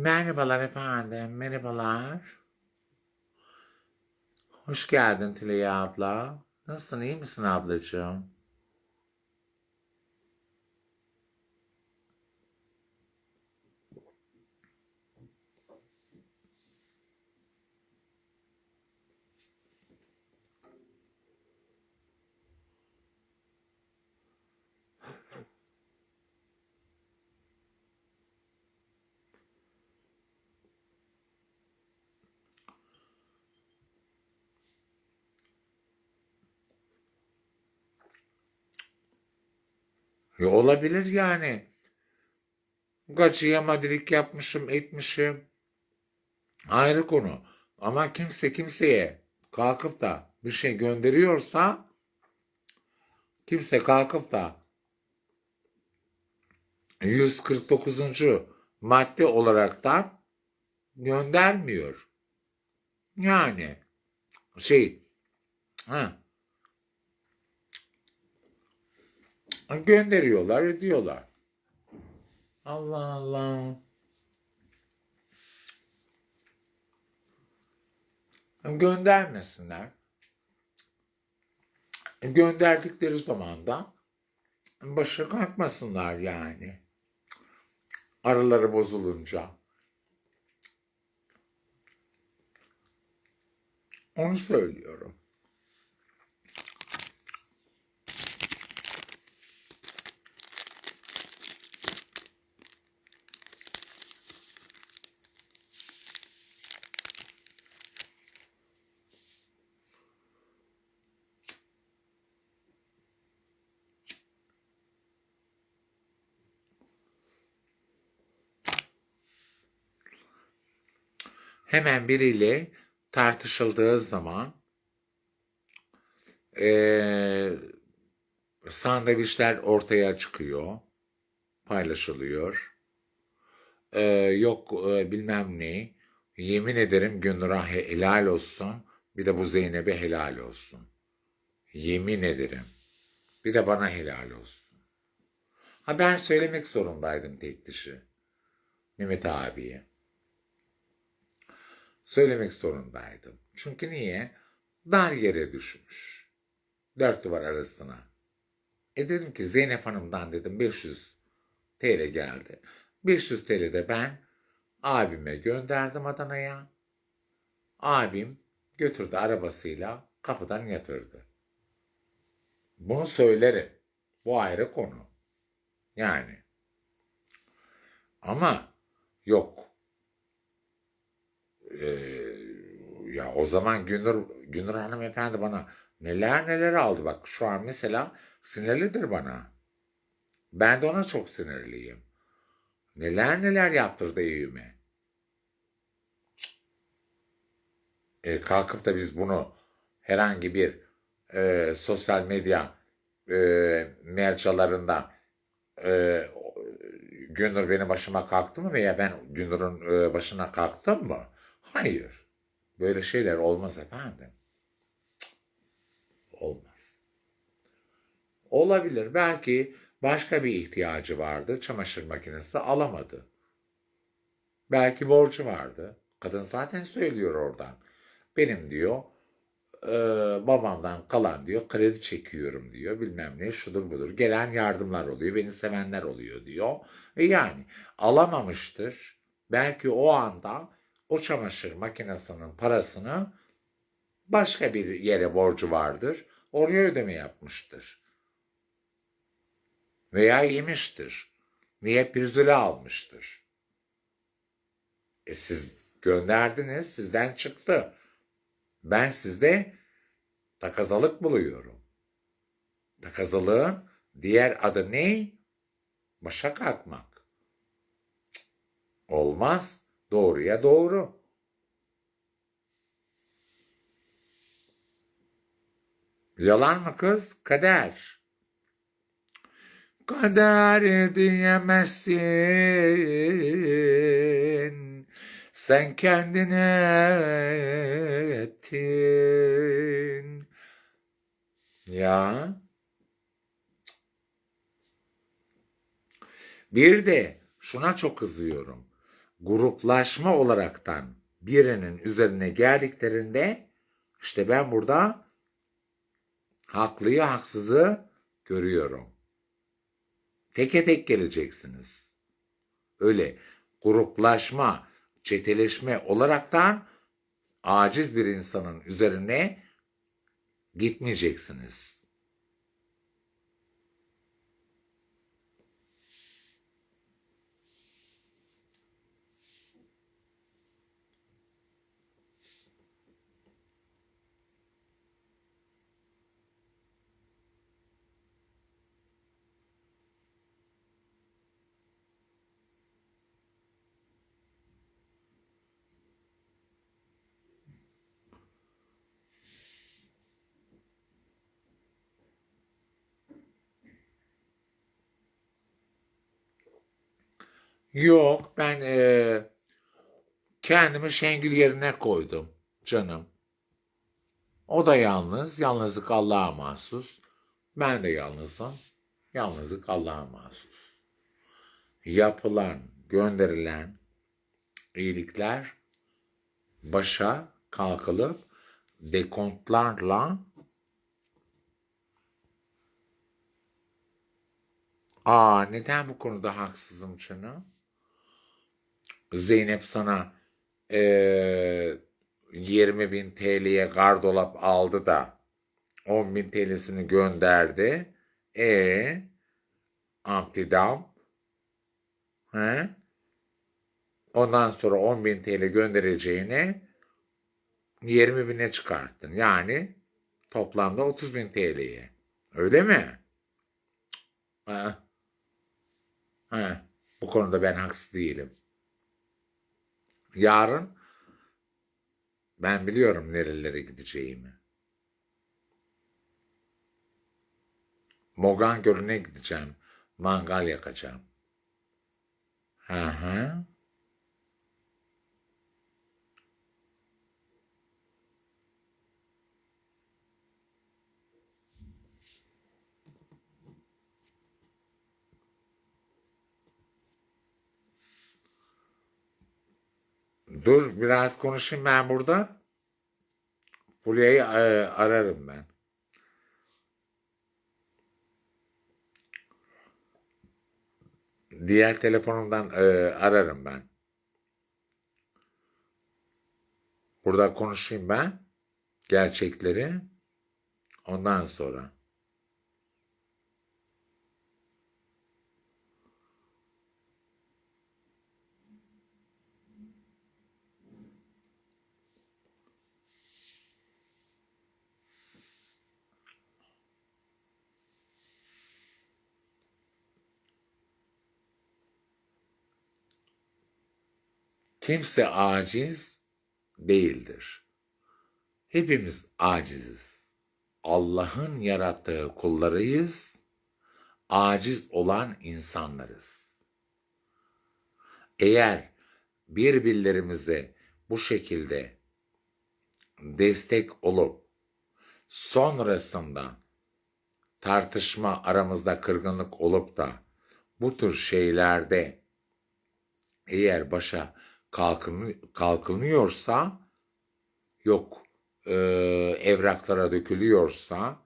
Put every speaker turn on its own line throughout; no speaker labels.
Merhabalar efendim, merhabalar. Hoş geldin Tülay abla. Nasılsın, iyi misin ablacığım? Ya olabilir yani. Gacıya madilik yapmışım, etmişim. Ayrı konu. Ama kimse kimseye kalkıp da bir şey gönderiyorsa kimse kalkıp da 149. madde olaraktan göndermiyor. Yani şey ha, gönderiyorlar ediyorlar. Allah Allah. Göndermesinler. Gönderdikleri zaman da başa kalkmasınlar yani. Araları bozulunca. Onu söylüyorum. Hemen biriyle tartışıldığı zaman eee sandviçler ortaya çıkıyor, paylaşılıyor. Eee, yok eee, bilmem ne. Yemin ederim Gündür'a he- helal olsun. Bir de bu Zeynep'e helal olsun. Yemin ederim. Bir de bana helal olsun. Ha ben söylemek zorundaydım tek dişi. Mehmet abiye. Söylemek zorundaydım. Çünkü niye? Dar yere düşmüş. Dört duvar arasına. E dedim ki Zeynep Hanım'dan dedim 500 TL geldi. 500 TL de ben abime gönderdim Adana'ya. Abim götürdü arabasıyla kapıdan yatırdı. Bunu söylerim. Bu ayrı konu. Yani. Ama yok. Ee, ya o zaman Günür, Günür hanımefendi bana neler neler aldı. Bak şu an mesela sinirlidir bana. Ben de ona çok sinirliyim. Neler neler yaptırdı evime. E, kalkıp da biz bunu herhangi bir e, sosyal medya e, mercalarında e, Günür benim başıma kalktı mı veya ben Günür'ün e, başına kalktım mı? Hayır. Böyle şeyler olmaz efendim. Cık, Olmaz. Olabilir. Belki başka bir ihtiyacı vardı. Çamaşır makinesi alamadı. Belki borcu vardı. Kadın zaten söylüyor oradan. Benim diyor e, babamdan kalan diyor kredi çekiyorum diyor bilmem ne şudur budur. Gelen yardımlar oluyor beni sevenler oluyor diyor. E yani alamamıştır. Belki o anda o çamaşır makinesinin parasını başka bir yere borcu vardır. Oraya ödeme yapmıştır. Veya yemiştir. Niye pirzüle almıştır. E siz gönderdiniz, sizden çıktı. Ben sizde takazalık buluyorum. Takazalığın diğer adı ne? Başa kalkmak. Olmaz. Doğruya doğru. Yalan mı kız? Kader. Kader diyemezsin. Sen kendine ettin. Ya. Bir de şuna çok kızıyorum. Gruplaşma olaraktan birinin üzerine geldiklerinde işte ben burada haklıyı haksızı görüyorum. Teke tek geleceksiniz. Öyle gruplaşma, çeteleşme olaraktan aciz bir insanın üzerine gitmeyeceksiniz. Yok ben eee, kendimi Şengül yerine koydum canım. O da yalnız. Yalnızlık Allah'a mahsus. Ben de yalnızım. Yalnızlık Allah'a mahsus. Yapılan, gönderilen iyilikler başa kalkılıp dekontlarla Aa neden bu konuda haksızım canım? Zeynep sana eee 20 bin TL'ye gardolap aldı da 10 bin TL'sini gönderdi. E Amtidam he? Ondan sonra 10 bin TL göndereceğine 20 bine çıkarttın. Yani toplamda 30 bin TL'ye. Öyle mi? Ha, ha. Bu konuda ben haksız değilim. Yarın ben biliyorum nerelere gideceğimi. Mogan Gölü'ne gideceğim. Mangal yakacağım. Hı hı. Dur biraz konuşayım ben burada. Fulya'yı e, ararım ben. Diğer telefonumdan e, ararım ben. Burada konuşayım ben. Gerçekleri. Ondan sonra. Kimse aciz değildir. Hepimiz aciziz. Allah'ın yarattığı kullarıyız. Aciz olan insanlarız. Eğer birbirlerimize bu şekilde destek olup sonrasında tartışma aramızda kırgınlık olup da bu tür şeylerde eğer başa kalkınıyorsa yok e, evraklara dökülüyorsa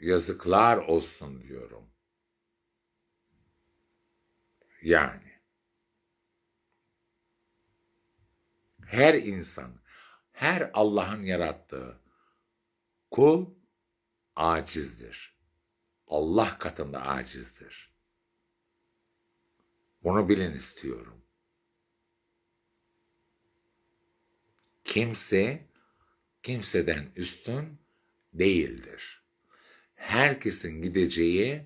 yazıklar olsun diyorum. Yani her insan, her Allah'ın yarattığı kul acizdir. Allah katında acizdir. Bunu bilin istiyorum. Kimse kimseden üstün değildir. Herkesin gideceği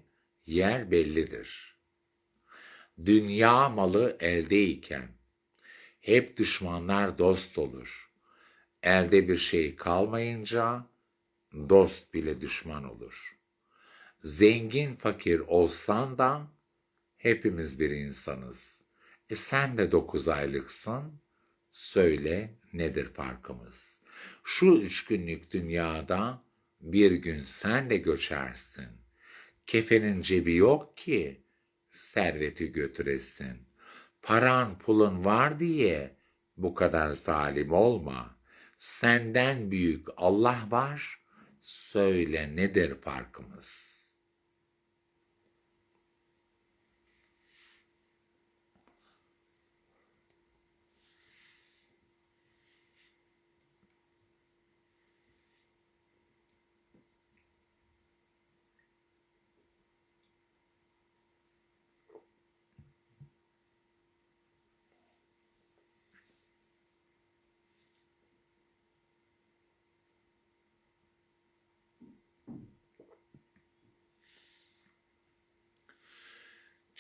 yer bellidir. Dünya malı eldeyken hep düşmanlar dost olur. Elde bir şey kalmayınca dost bile düşman olur. Zengin fakir olsan da hepimiz bir insanız. E sen de dokuz aylıksın. Söyle nedir farkımız? Şu üç günlük dünyada bir gün sen de göçersin. Kefenin cebi yok ki serveti götüresin. Paran pulun var diye bu kadar zalim olma. Senden büyük Allah var. Söyle nedir farkımız?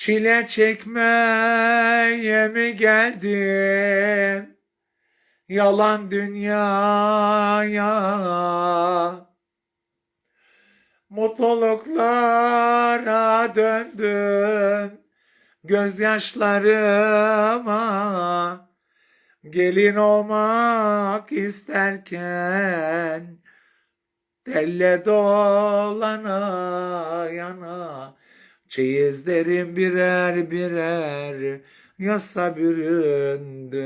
Çile çekmeye mi geldim? Yalan dünyaya. Mutluluklara döndüm. Gözyaşlarıma. Gelin olmak isterken. Telle dolana yana. Çeyizlerim birer birer yasa büründü.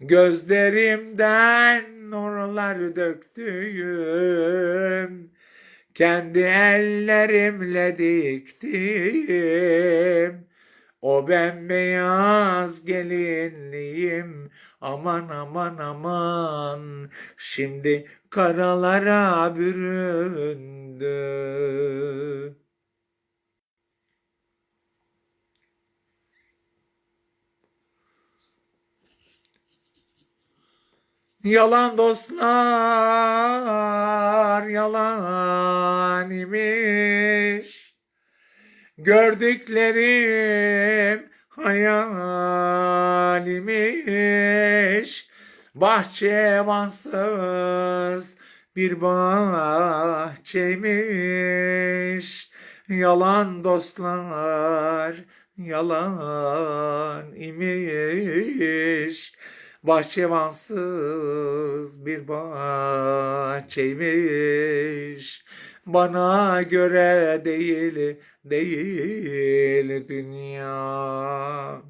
Gözlerimden nurlar döktüğüm, kendi ellerimle diktim. O bembeyaz gelinliğim aman aman aman şimdi karalara büründü. Yalan dostlar yalan imiş. Gördüklerim hayal imiş. Bahçevansız bir bahçeymiş. Yalan dostlar yalan imiş. Bahçevansız bir bahçeymiş. Bana göre değil, değil dünya.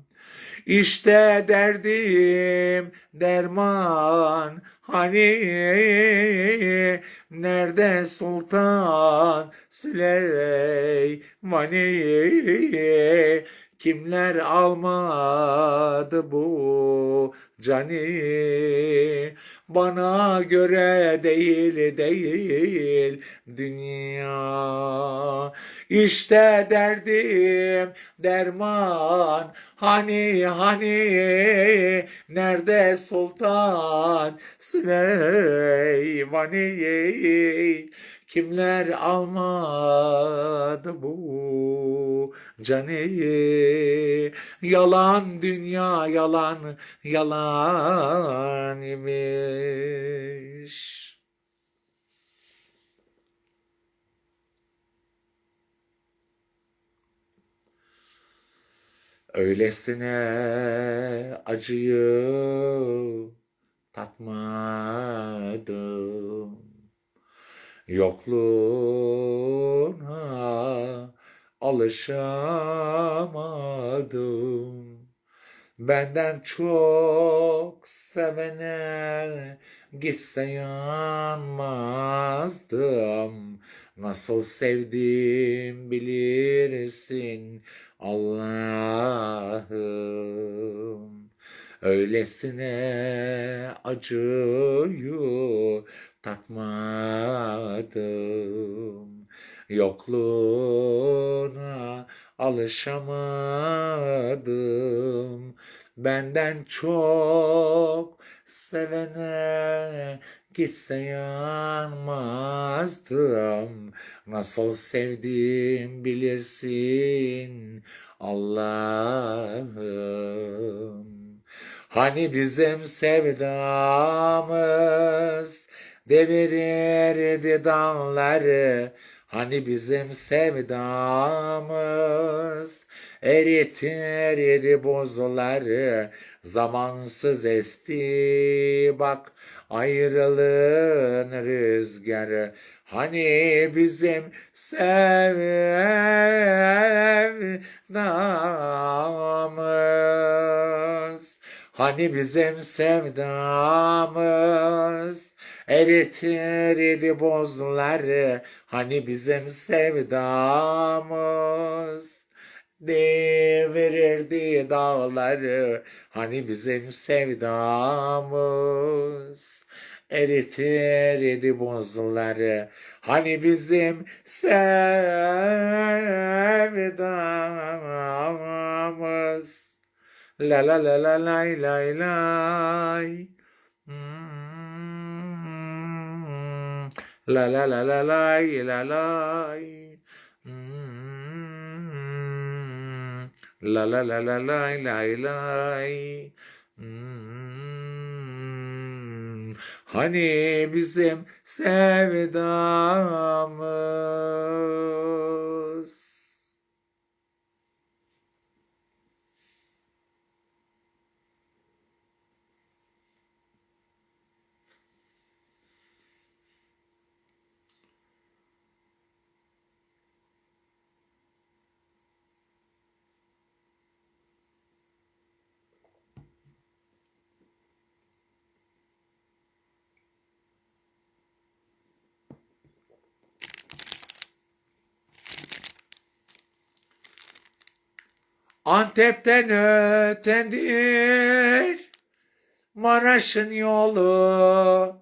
İşte derdim derman hani nerede Sultan Süleymani kimler almadı bu cani bana göre değil değil. Dünya işte derdim derman. Hani hani nerede sultan? Süleymani kimler almadı bu cani yalan dünya yalan yalan imiş. Öylesine acıyı tatmadım. Yokluğuna alışamadım. Benden çok sevene gitse yanmazdım. Nasıl sevdim bilirsin Allah'ım. Öylesine acıyı tatmadım. Yokluğuna alışamadım. Benden çok sevene gitse yanmazdım. Nasıl sevdim bilirsin Allah'ım. Hani bizim sevdamız devirirdi dağları. Hani bizim sevdamız Eriti eridi buzulları zamansız esti. Bak ayrılığın rüzgarı hani bizim sevdamız? Hani bizim sevdamız eritir idi buzları hani bizim sevdamız. Devirirdi dağları hani bizim sevdamız. Eritir idi buzları hani bizim sevdamız. La la la la lay lay lay. Hmm. La la la la la lay Hmm. La la la la lay lay lay Hmm. Hani bizim sevdamız Antep'ten ötendir Maraş'ın yolu.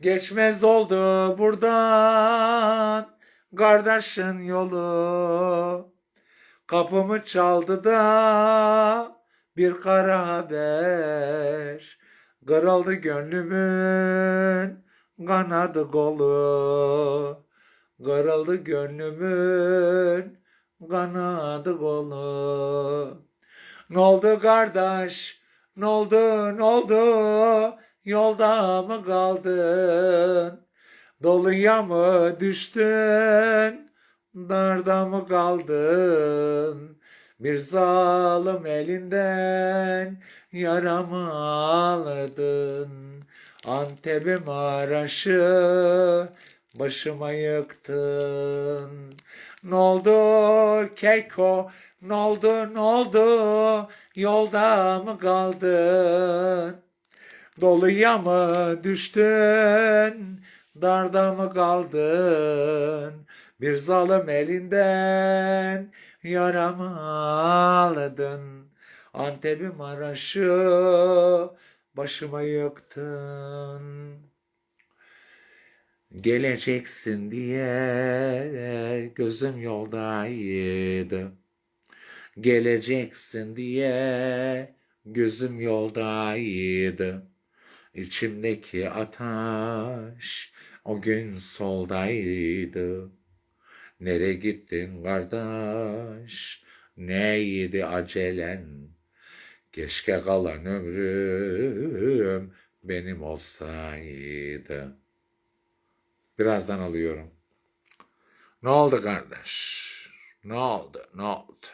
Geçmez oldu buradan Kardeşin yolu. Kapımı çaldı da bir kara haber. Kırıldı gönlümün kanadı kolu. Kırıldı gönlümün kanadı kolu. Ne oldu kardeş? Ne oldu? Ne oldu? Yolda mı kaldın? Doluya mı düştün? Darda mı kaldın? Bir zalim elinden yaramı aldın. Antep'im Maraş'ı başıma yıktın. Ne oldu Keko? Ne oldu ne oldu? Yolda mı kaldın? Doluya mı düştün? Darda mı kaldın? Bir zalim elinden yaramı aldın. Antep'i Maraş'ı başıma yıktın. Geleceksin diye gözüm yoldaydı. Geleceksin diye gözüm yoldaydı. İçimdeki ateş o gün soldaydı. Nere gittin kardeş? Neydi acelen? Keşke kalan ömrüm benim olsaydı. Birazdan alıyorum. Ne oldu kardeş? Ne oldu? Ne oldu?